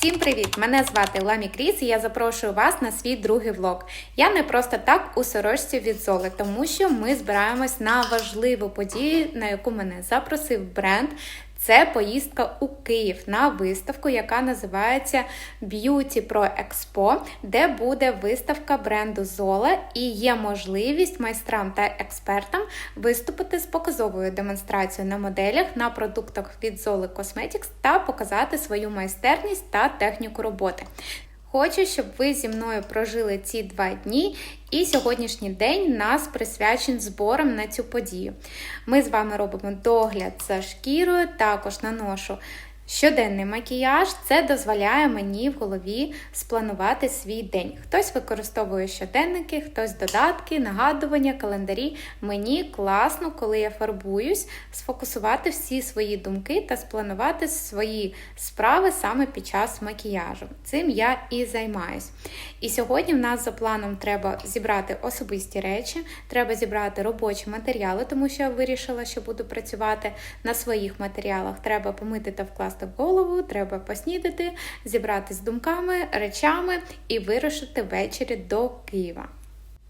Всім привіт! Мене звати Ламі Кріс і я запрошую вас на свій другий влог. Я не просто так у сорочці від Золи, тому що ми збираємось на важливу подію, на яку мене запросив бренд. Це поїздка у Київ на виставку, яка називається Beauty Pro Expo, де буде виставка бренду Зола і є можливість майстрам та експертам виступити з показовою демонстрацією на моделях на продуктах від Zola Cosmetics та показати свою майстерність та техніку роботи. Хочу, щоб ви зі мною прожили ці два дні, і сьогоднішній день нас присвячений зборам на цю подію. Ми з вами робимо догляд за шкірою, також наношу щоденний макіяж. Це дозволяє мені в голові спланувати свій день. Хтось використовує щоденники, хтось додатки, нагадування, календарі. Мені класно, коли я фарбуюсь, сфокусувати всі свої думки та спланувати свої справи саме під час макіяжу. Цим я і займаюсь. І сьогодні в нас за планом треба зібрати особисті речі, треба зібрати робочі матеріали, тому що я вирішила, що буду працювати на своїх матеріалах. Треба помити та вкласти в голову, треба поснідати, зібрати з думками, речами і вирушити ввечері до Києва.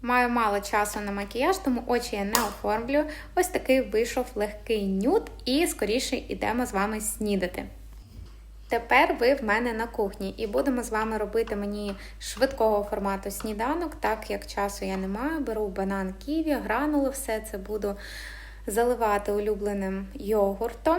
Маю мало часу на макіяж, тому очі я не оформлюю. Ось такий вийшов легкий нюд, і скоріше йдемо з вами снідати. Тепер ви в мене на кухні і будемо з вами робити мені швидкого формату сніданок, так як часу я не маю. Беру банан ківі, гранули, все це буду заливати улюбленим йогуртом.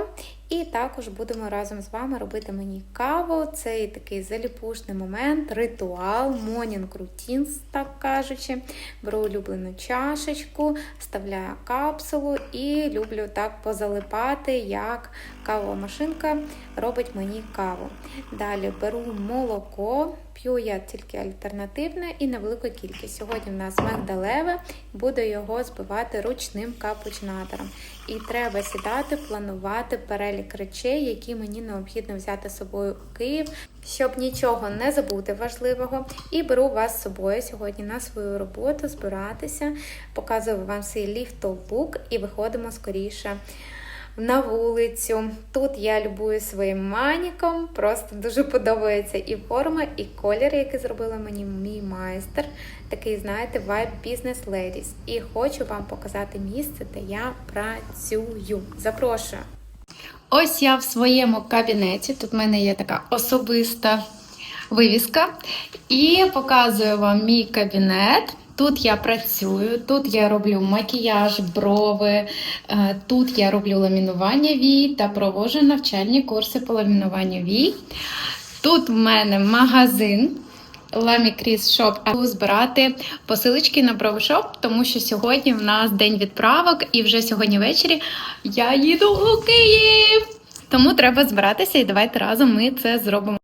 І також будемо разом з вами робити мені каву. Цей такий заліпушний момент, ритуал, morning routine, так кажучи. Беру улюблену чашечку, вставляю капсулу і люблю так позалипати, як кавова машинка робить мені каву. Далі беру молоко, п'ю я тільки альтернативне і невелику кількість. Сьогодні в нас мигдалеве, буду його збивати ручним капучнатором. І треба сідати, планувати перелік речей, які мені необхідно взяти з собою у Київ, щоб нічого не забути важливого. І беру вас з собою сьогодні на свою роботу, збиратися, показую вам свій ліфтолук і виходимо скоріше. На вулицю. Тут я любую своїм маніком. Просто дуже подобається і форма, і колір, який зробила мені мій майстер. Такий, знаєте, vibe Business Ladies. І хочу вам показати місце, де я працюю. Запрошую. Ось я в своєму кабінеті. Тут в мене є така особиста вивіска. І показую вам мій кабінет. Тут я працюю, тут я роблю макіяж, брови, е, тут я роблю ламінування вій та проводжу навчальні курси по ламінуванню вій. Тут в мене магазин Crease Shop. Я буду збирати посилочки на бровошоп, тому що сьогодні в нас день відправок, і вже сьогодні ввечері я їду у Київ. Тому треба збиратися і давайте разом ми це зробимо.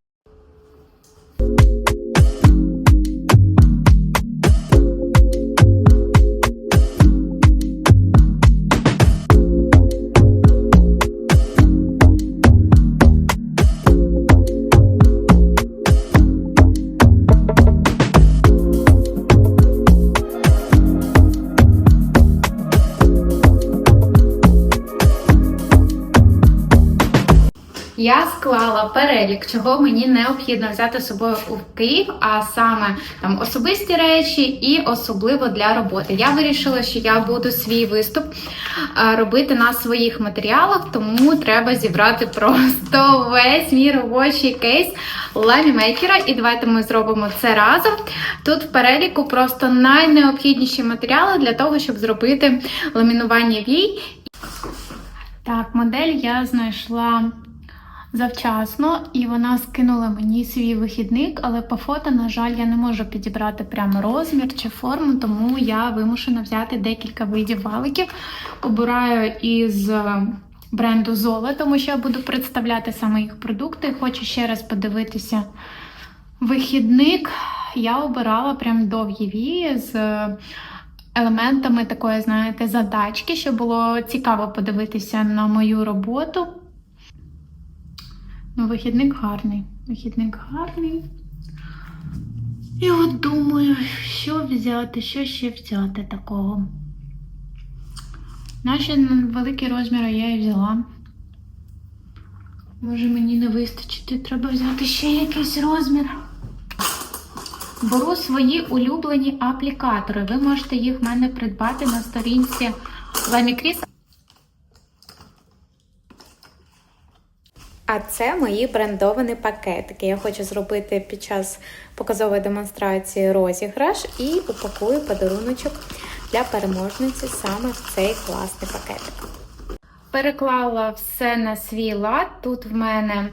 Я склала перелік, чого мені необхідно взяти з собою у Київ, а саме там особисті речі і особливо для роботи. Я вирішила, що я буду свій виступ робити на своїх матеріалах, тому треба зібрати просто весь мій робочий кейс ламімейкера. І давайте ми зробимо це разом. Тут в переліку просто найнеобхідніші матеріали для того, щоб зробити ламінування вій. Так, модель я знайшла завчасно, і вона скинула мені свій вихідник, але по фото, на жаль, я не можу підібрати прямо розмір чи форму, тому я вимушена взяти декілька видів валиків. Обираю із бренду Зола, тому що я буду представляти саме їх продукти. Хочу ще раз подивитися вихідник. Я обирала прям довгі вії з елементами такої, знаєте, задачки, щоб було цікаво подивитися на мою роботу. Ну, вихідник гарний. Вихідник гарний. І от думаю, що взяти, що ще взяти такого. Наші великі розміри я і взяла. Може мені не вистачити, треба взяти ще якийсь розмір. Беру свої улюблені аплікатори. Ви можете їх в мене придбати на сторінці Ламікріс. А це мої брендовані пакетики. Я хочу зробити під час показової демонстрації розіграш і упакую подаруночок для переможниці саме в цей класний пакетик. Переклала все на свій лад. Тут в мене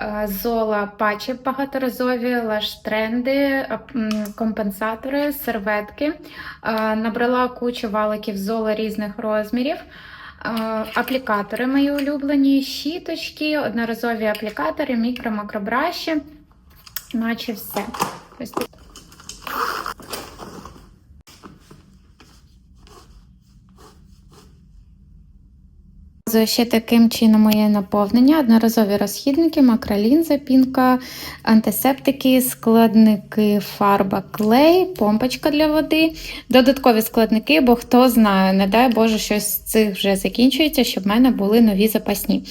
е, зола патчі багаторазові, лаш-тренди, е, компенсатори, серветки. Е, Набрала кучу валиків зола різних розмірів. Е, Аплікатори мої улюблені, щіточки, одноразові аплікатори, мікро-макробраші, наче все. Показую ще таким чином моє наповнення: одноразові розхідники, макролінза, пінка, антисептики, складники, фарба, клей, помпочка для води, додаткові складники, бо хто знає, не дай Боже, щось з цих вже закінчується, щоб в мене були нові запасні.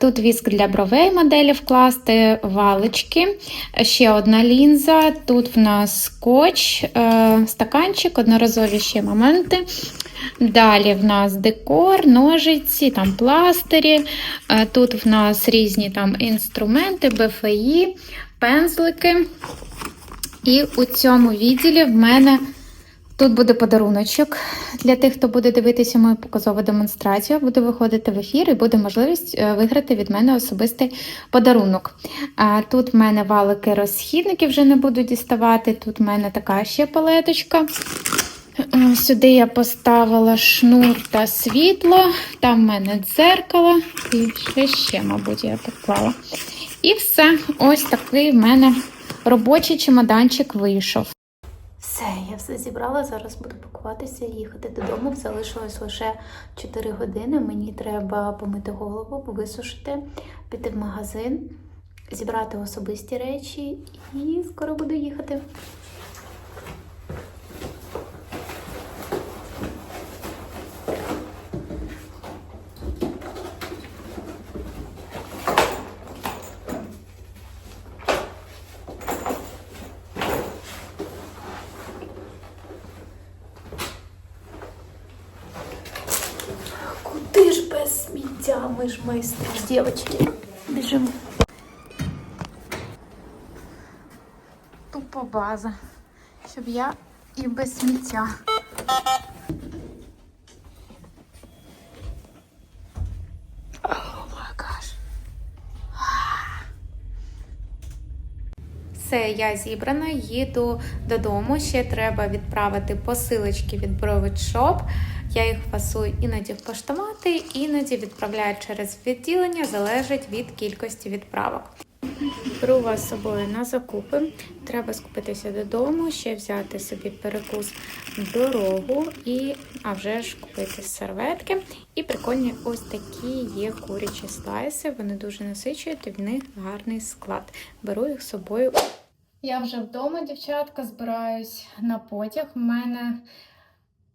Тут віск для бровей моделі вкласти, валички, ще одна лінза. Тут в нас скотч, е, стаканчик, одноразові ще моменти. Далі в нас декор, ножиці, там пластирі. Е, Тут в нас різні там інструменти, БФІ, пензлики. І у цьому відділі в мене тут буде подаруночок для тих, хто буде дивитися мою показову демонстрацію. Буду виходити в ефір і буде можливість е, виграти від мене особистий подарунок. Тут в мене валики розхідники вже не буду діставати. Тут в мене така ще палеточка. Сюди я поставила шнур та світло, там в мене дзеркало і ще ще, мабуть, я поклала. І все, ось такий в мене робочий чемоданчик вийшов. Все, я все зібрала. Зараз буду пакуватися і їхати додому. Залишилось лише 4 години. Мені треба помити голову, висушити, піти в магазин, зібрати особисті речі і скоро буду їхати. Куди ж без майстри, дівчатки. Біжимо. Тупо база. Щоб я і без сміття. Все, я зібрана, їду додому. Ще треба відправити посилочки від Brovit Shop. Я їх фасую іноді в поштомати, іноді відправляю через відділення, залежить від кількості відправок. Беру вас з собою на закупи. Треба скупитися додому, ще взяти собі перекус в дорогу і, а вже ж купити серветки. І прикольні ось такі є курячі слайси. Вони дуже насичують, і в них гарний склад. Беру їх з собою. Я вже вдома, дівчатка, збираюсь на потяг. У мене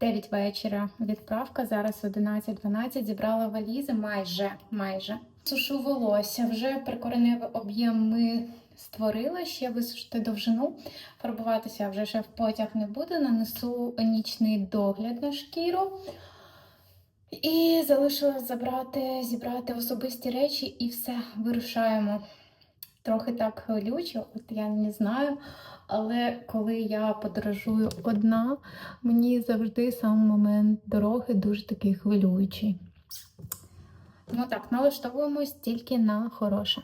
9 вечора відправка, зараз 11-12. Зібрала валізи майже, майже. Сушу волосся, вже прикореневий об'єм ми створила, ще висушити довжину. Фарбуватися вже ще в потяг не буде. Нанесу нічний догляд на шкіру. І залишилось забрати, зібрати особисті речі і все, вирушаємо. Трохи так хвилюче, от я не знаю. Але коли я подорожую одна, мені завжди сам момент дороги дуже такий хвилюючий. Тому так, налаштовуємось тільки на хороше.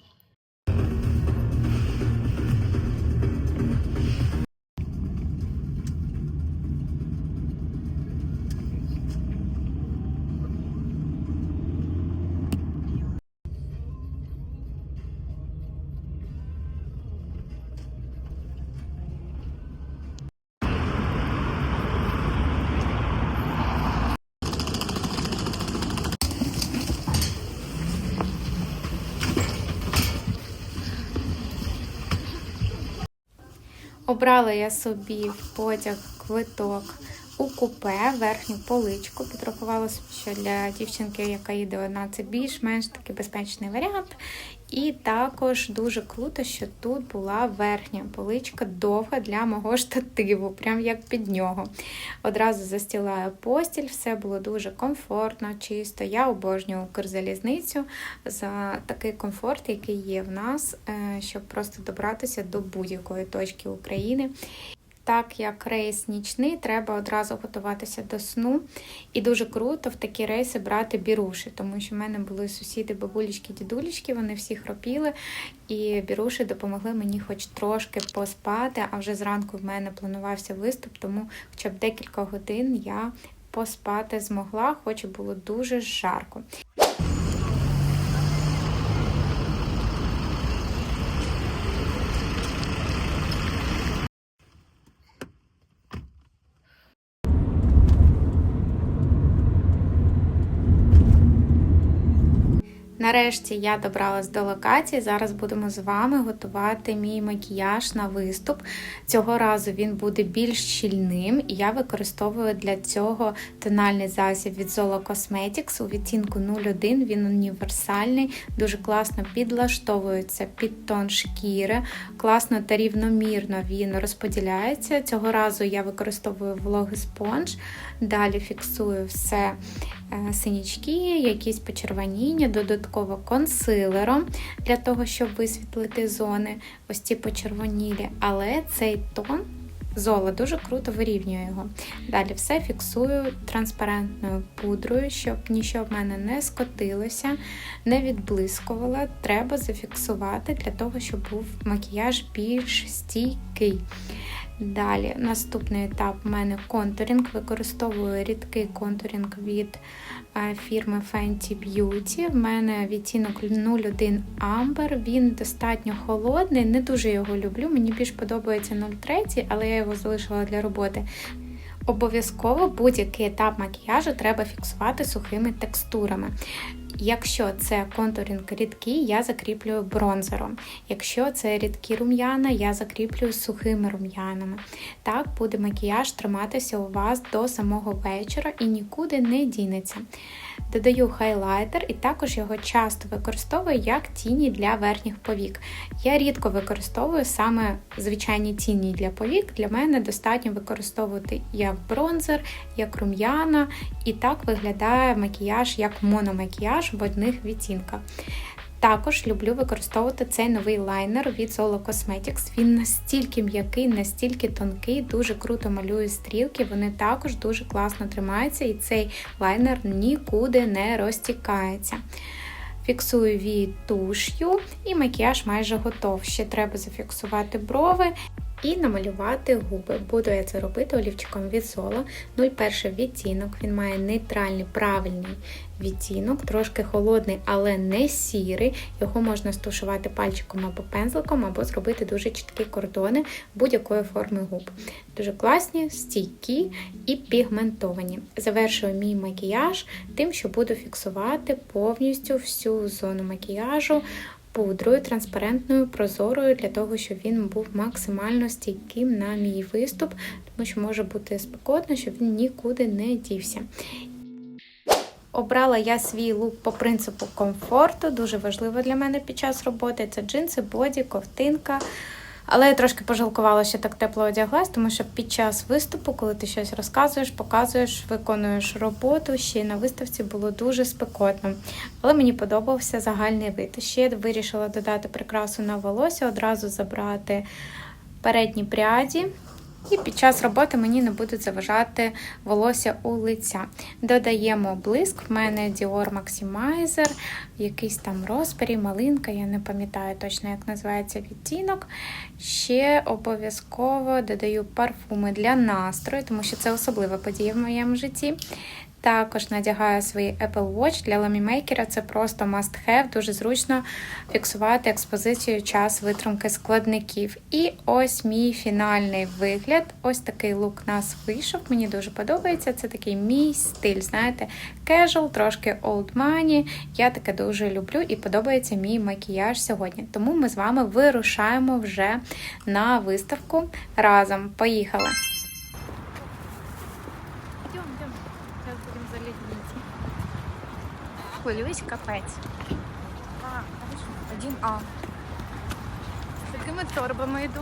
Обрала я собі в потяг квиток у купе верхню поличку. Підрахувала що для дівчинки, яка їде одна, це більш-менш такий безпечний варіант. І також дуже круто, що тут була верхня поличка довга для мого штативу, прям як під нього. Одразу застілаю постіль, все було дуже комфортно, чисто. Я обожнюю Укрзалізницю за такий комфорт, який є в нас, е, щоб просто добратися до будь-якої точки України. Так як рейс нічний, треба одразу готуватися до сну. І дуже круто в такі рейси брати біруші, тому що в мене були сусіди, бабулечки, дідулечки, вони всі хропіли, і біруші допомогли мені хоч трошки поспати. А вже зранку в мене планувався виступ, тому хоча б декілька годин я поспати змогла, хоч і було дуже жарко. Нарешті я добралась до локації. Зараз будемо з вами готувати мій макіяж на виступ. Цього разу він буде більш щільним, і я використовую для цього тональний засіб від Zolo Cosmetics у відтінку 01. Він універсальний, дуже класно підлаштовується під тон шкіри, класно та рівномірно він розподіляється. Цього разу я використовую вологий спонж, далі фіксую все синячки, якісь почервоніння, додатково консилером для того, щоб висвітлити зони, ось ці почервонілі. Але цей тон зола дуже круто вирівнює його. Далі все фіксую транспарентною пудрою, щоб нічого в мене не скотилося, не відблискувало. Треба зафіксувати для того, щоб був макіяж більш стійкий. Далі, наступний етап у мене контурінг. Використовую рідкий контурінг від е, фірми Fenty Beauty. В мене відтінок 01 Amber, він достатньо холодний, не дуже його люблю. Мені більш подобається 03, але я його залишила для роботи. Обов'язково будь-який етап макіяжу треба фіксувати сухими текстурами. Якщо це контуринг рідкий, я закріплюю бронзером. Якщо це рідкі рум'яна, я закріплюю сухими рум'янами. Так буде макіяж триматися у вас до самого вечора і нікуди не дінеться. Додаю хайлайтер і також його часто використовую як тіні для верхніх повік. Я рідко використовую саме звичайні тіні для повік. Для мене достатньо використовувати як бронзер, як рум'яна, і так виглядає макіяж як мономакіяж в одних відтінках. Також люблю використовувати цей новий лайнер від Solo Cosmetics. Він настільки м'який, настільки тонкий, дуже круто малює стрілки. Вони також дуже класно тримаються, і цей лайнер нікуди не розтікається. Фіксую вії туш'ю і макіяж майже готов. Ще треба зафіксувати брови і намалювати губи. Буду я це робити олівчиком від Соло. 01 відтінок, він має нейтральний правильний відтінок, трошки холодний, але не сірий. Його можна стушувати пальчиком або пензликом, або зробити дуже чіткі кордони будь-якої форми губ. Дуже класні, стійкі і пігментовані. Завершую мій макіяж тим, що буду фіксувати повністю всю зону макіяжу пудрою транспарентною, прозорою, для того, щоб він був максимально стійким на мій виступ, тому що може бути спекотно, щоб він нікуди не дівся. Обрала я свій лук по принципу комфорту, дуже важливо для мене під час роботи. Це джинси, боді, ковтинка. Але я трошки пожалкувала, що так тепло одяглась, тому що під час виступу, коли ти щось розказуєш, показуєш, виконуєш роботу, ще й на виставці було дуже спекотно. Але мені подобався загальний вид. Ще я вирішила додати прикрасу на волосся, одразу забрати передні пряді. І під час роботи мені не будуть заважати волосся у лиця. Додаємо блиск, в мене Dior Maximizer, якийсь там розпері, малинка, я не пам'ятаю точно, як називається відтінок. Ще обов'язково додаю парфуми для настрою, тому що це особлива подія в моєму житті. Також надягаю свій Apple Watch для ламімейкера. Це просто must have, дуже зручно фіксувати експозицію час витримки складників. І ось мій фінальний вигляд. Ось такий лук нас вийшов. Мені дуже подобається. Це такий мій стиль, знаєте, casual, трошки old money. Я таке дуже люблю і подобається мій макіяж сьогодні. Тому ми з вами вирушаємо вже на виставку разом. Поїхали! Хвилююсь капець. А, один А. З такими торбами йду.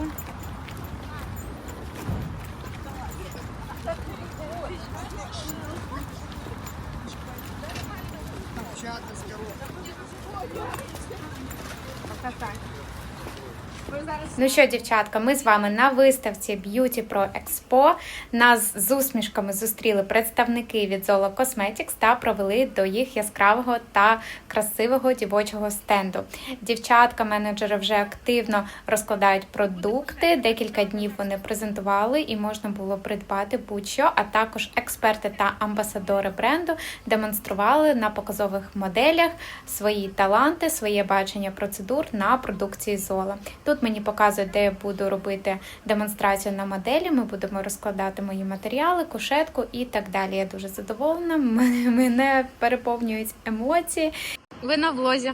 Ну що, дівчатка, ми з вами на виставці Beauty Pro Expo. Нас з усмішками зустріли представники від Zola Cosmetics та провели до їх яскравого та красивого дівочого стенду. Дівчатка, менеджери вже активно розкладають продукти. Декілька днів вони презентували і можна було придбати будь-що. А також експерти та амбасадори бренду демонстрували на показових моделях свої таланти, своє бачення процедур на продукції Zola. Тут мені показують, де я буду робити демонстрацію на моделі. Ми будемо розкладати мої матеріали, кушетку і так далі. Я дуже задоволена. Мене, мене переповнюють емоції. Ви на влозі.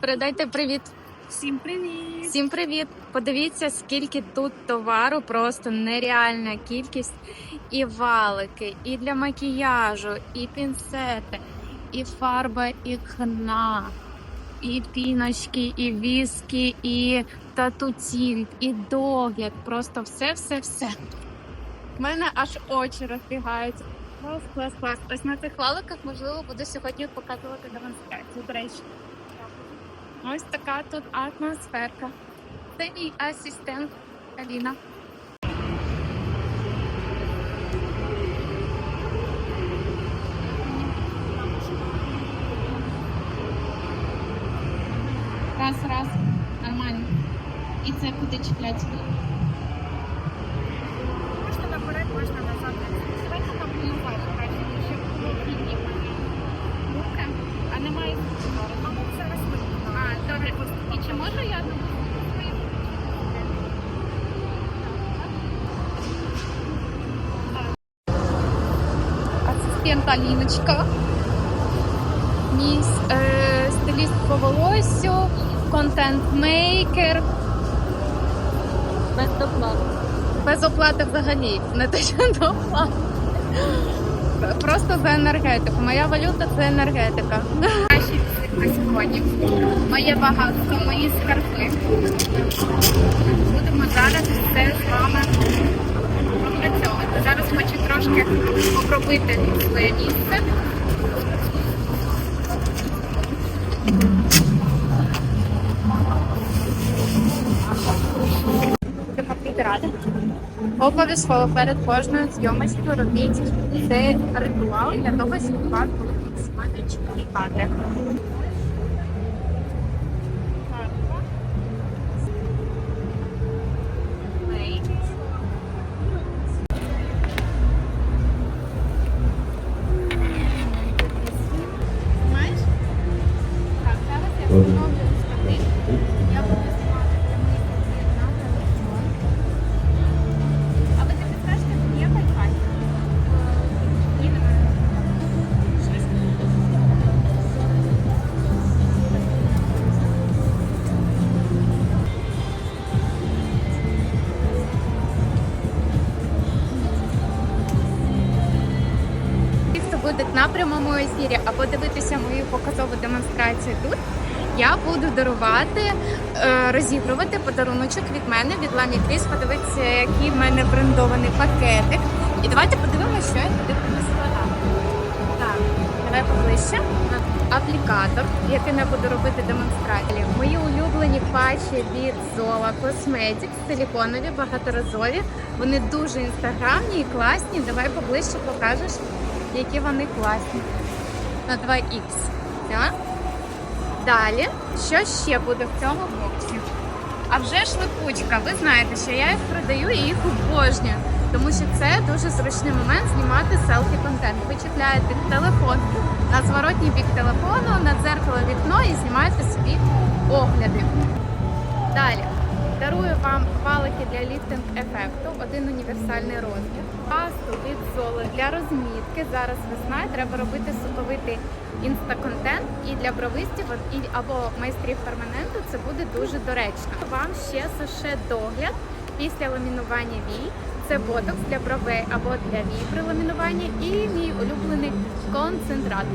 Передайте привіт. Всім привіт! Всім привіт! Подивіться, скільки тут товару, просто нереальна кількість. І валики, і для макіяжу, і пінцети, і фарба, і хна, і піночки, і віски, і татутінт, і догляд. Просто все, все, все. У мене аж очі розбігаються. Клас, клас, клас. Ось на цих валиках, можливо, буду сьогодні показувати демонстрацію. До речі. Ось така тут атмосферка. Це мій асистент Аліна. Раз, раз. Нормально. І це куди чіпляти? Можна наперед, можна назад. Давайте там назад, краще, щоб було підні руки, а немає звуку. Мабуть, зараз А, добре. І чи можу я тут свої Аліночка. Мій е, стиліст по волосю, контент-мейкер. Без доплати. Без оплати взагалі, не те, що до оплати. Просто за енергетику. Моя валюта це енергетика. Наші сьогодні. Моє багатство, мої скарби. Будемо зараз все з вами. Зараз хочу трошки попробити своє місце. Обов'язково перед кожною зйомочкою робіть цей ритуал для того, щоб вас були максимально чіткі будуть на прямому ефірі я буду дарувати, е, розігрувати подаруночок від мене, від Ламі Кріс. Подивитися, який в мене брендований пакетик. І давайте подивимося, що я туди принесла. Так, давай поближче. Аплікатор, який я буду робити демонстрацію. Мої улюблені патчі від Zola Cosmetics, силіконові, багаторазові. Вони дуже інстаграмні і класні. Давай поближче покажеш, які вони класні. На 2х. Так? Далі, що ще буде в цьому боксі? А вже ж липучка. Ви знаєте, що я їх продаю і їх обожнюю. Тому що це дуже зручний момент знімати селфі-контент. Ви чіпляєте телефон на зворотній бік телефону, на дзеркало вікно і знімаєте собі огляди. Далі. Дарую вам валики для ліфтинг ефекту, один універсальний розмір. Пасту від Zola для розмітки. Зараз весна треба робити соковитий інстаконтент. І для бровистів і- або майстрів перманенту це буде дуже доречно. Вам ще суше догляд після ламінування вій. Це ботокс для бровей або для вій при ламінуванні і мій улюблений концентрат.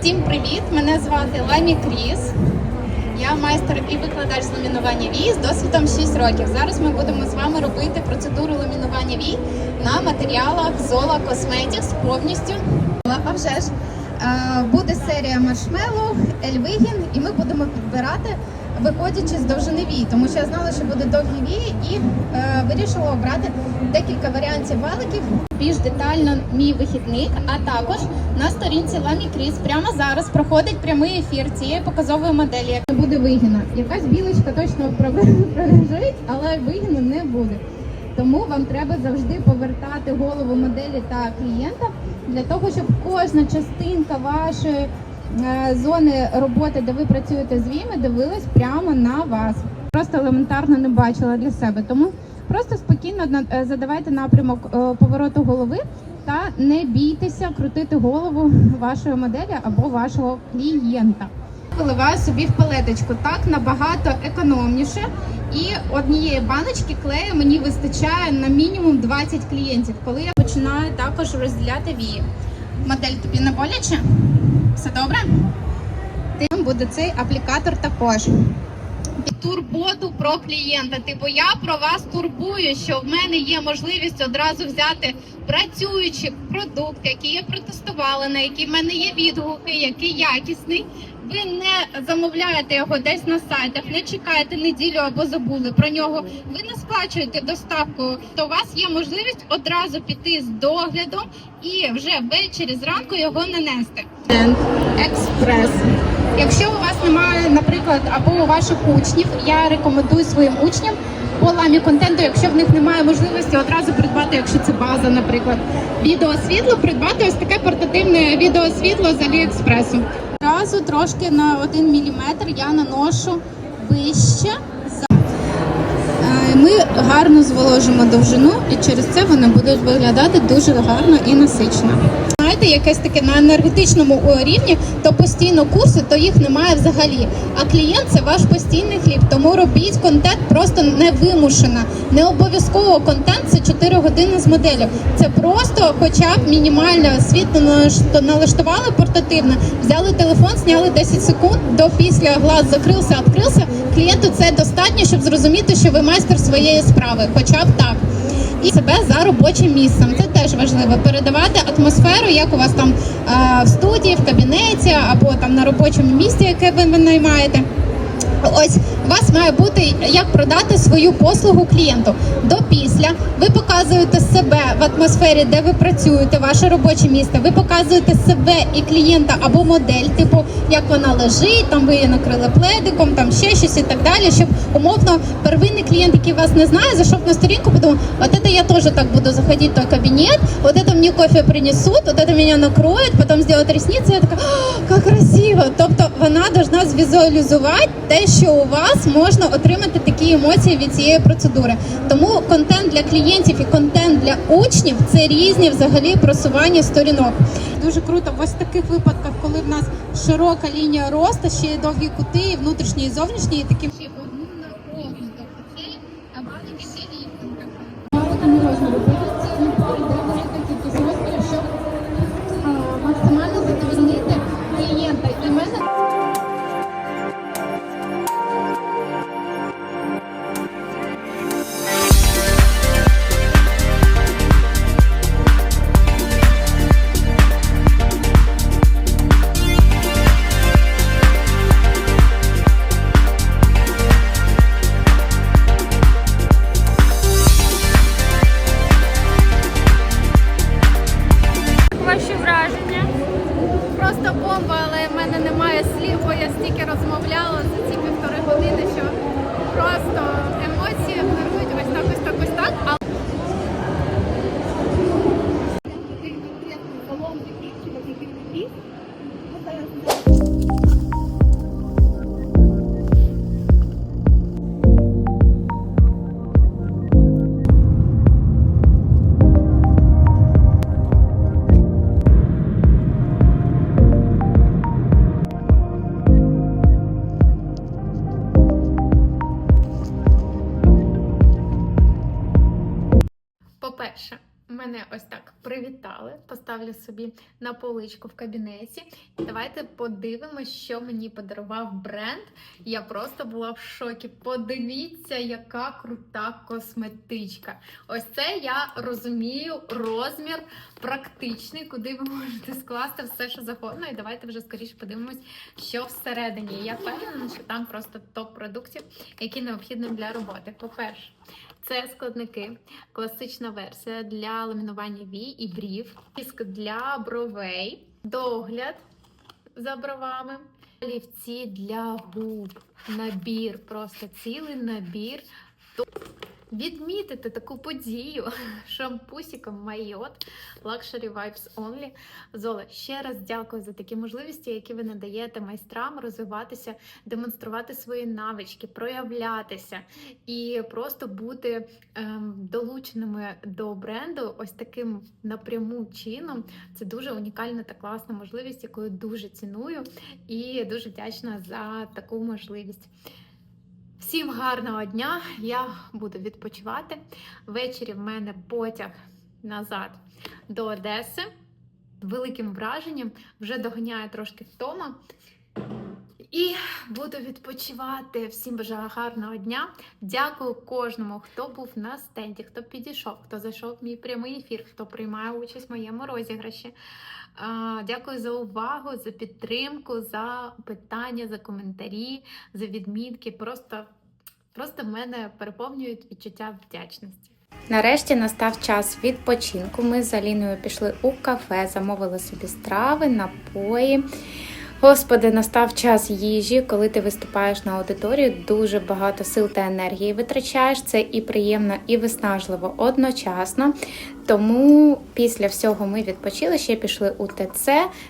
Всім привіт! Мене звати Ламі Кріс. Я майстер і викладач з ламінування вій з досвідом 6 років. Зараз ми будемо з вами робити процедуру ламінування вій на матеріалах Zola Cosmetics повністю. А вже ж е, буде серія маршмеллоу, Ельвигін, і ми будемо підбирати, виходячи з довжини вій, тому що я знала, що буде довгі вії, і е, вирішила обрати декілька варіантів валиків. Більш детально мій вихідник, а також на сторінці Ламі Кріс прямо зараз проходить прямий ефір цієї показової моделі, буде вигіна. Якась білочка точно пролежить, але вигіну не буде. Тому вам треба завжди повертати голову моделі та клієнта для того, щоб кожна частинка вашої е, зони роботи, де ви працюєте з віями, дивилась прямо на вас. Просто елементарно не бачила для себе. Тому просто спокійно е, задавайте напрямок е, повороту голови та не бійтеся крутити голову вашої моделі або вашого клієнта. Виливаю собі в палеточку так набагато економніше. І однієї баночки клею мені вистачає на мінімум 20 клієнтів, коли я починаю також розділяти вії. Модель тобі не боляче? Все добре? Тим буде цей аплікатор також. Турботу про клієнта. Типу, я про вас турбую, що в мене є можливість одразу взяти працюючий продукт, який я протестувала, на який в мене є відгуки, який якісний. Ви не замовляєте його десь на сайтах, не чекаєте неділю або забули про нього. Ви не сплачуєте доставку, то у вас є можливість одразу піти з доглядом і вже ввечері зранку його нанести. Експрес. Якщо у вас немає, наприклад, або у ваших учнів, я рекомендую своїм учням по ламі контенту, якщо в них немає можливості одразу придбати, якщо це база, наприклад, відеосвітло, придбати ось таке портативне відеосвітло з Аліекспресу. Одразу трошки на 1 міліметр я наношу вище. Е, Ми гарно зволожимо довжину, і через це вони будуть виглядати дуже гарно і насичено. Знаєте, якесь таке на енергетичному рівні, то постійно курси, то їх немає взагалі. А клієнт це ваш постійний хліб. Тому робіть контент просто невимушено. Не обов'язково контент це 4 години з моделлю. Це просто, хоча б мінімально світло налаш- налаштували портативно, взяли телефон, зняли 10 секунд до після глаз закрився, відкрився. Клієнту це достатньо, щоб зрозуміти, що ви майстер своєї справи, хоча б так і себе за робочим місцем. Це теж важливо передавати атмосферу, як у вас там в студії, в кабінеті або там на робочому місці, яке ви наймаєте. Ось у вас має бути як продати свою послугу клієнту до після. Ви показуєте себе в атмосфері, де ви працюєте, ваше робоче місце. Ви показуєте себе і клієнта або модель, типу як вона лежить, там ви її накрили пледиком, там ще щось і так далі. Щоб умовно первинний клієнт, який вас не знає, зайшов на сторінку, подумав, от це я теж так буду заходити в той кабінет, от це мені кофе принесуть, от це мене накроють, потім зроблять ресниці. Я така, «А, як красиво. Тобто вона повинна звізуалізувати те, що у вас можна отримати такі емоції від цієї процедури. Тому контент для клієнтів і контент для учнів це різні взагалі просування сторінок. Дуже круто в ось таких випадках, коли в нас широка лінія росту, ще є довгі кути, і внутрішні і зовнішні, і такі ще одну на повну. Тобто це це рівненька. Малика можна робити, Поставлю собі на поличку в кабінеті. І давайте подивимося, що мені подарував бренд. Я просто була в шокі. Подивіться, яка крута косметичка. Ось це я розумію розмір практичний, куди ви можете скласти все, що завгодно. І давайте вже скоріше подивимось, що всередині. Я впевнена, що там просто топ продуктів, які необхідні для роботи. По-перше, це складники, класична версія для ламінування вій і брів, тиск для бровей, догляд за бровами, олівці для губ, набір, просто цілий набір. Відмітити таку подію шампусіком Майот Luxury Vibes Only. Зола, ще раз дякую за такі можливості, які ви надаєте майстрам розвиватися, демонструвати свої навички, проявлятися і просто бути ем, долученими до бренду ось таким напряму чином. Це дуже унікальна та класна можливість, яку я дуже ціную і дуже вдячна за таку можливість. Всім гарного дня! Я буду відпочивати. Ввечері в мене потяг назад до Одеси. Великим враженням вже доганяє трошки втома. І буду відпочивати. Всім бажаю гарного дня. Дякую кожному, хто був на стенді, хто підійшов, хто зайшов в мій прямий ефір, хто приймає участь в моєму розіграші. Дякую за увагу, за підтримку, за питання, за коментарі, за відмітки. Просто, просто мене переповнюють відчуття вдячності. Нарешті настав час відпочинку. Ми з Аліною пішли у кафе, замовили собі страви, напої. Господи, настав час їжі, коли ти виступаєш на аудиторії, дуже багато сил та енергії витрачаєш. Це і приємно, і виснажливо одночасно. Тому після всього ми відпочили, ще пішли у ТЦ.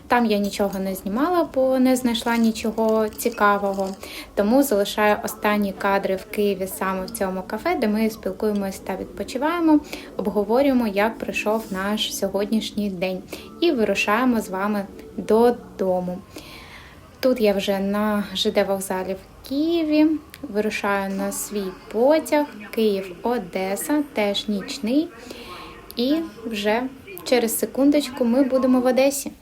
Там я нічого не знімала, бо не знайшла нічого цікавого. Тому залишаю останні кадри в Києві саме в цьому кафе, де ми спілкуємось та відпочиваємо, обговорюємо, як пройшов наш сьогоднішній день, і вирушаємо з вами додому. Тут я вже на ЖД вокзалі в Києві. Вирушаю на свій потяг Київ-Одеса, теж нічний. І вже через секундочку ми будемо в Одесі.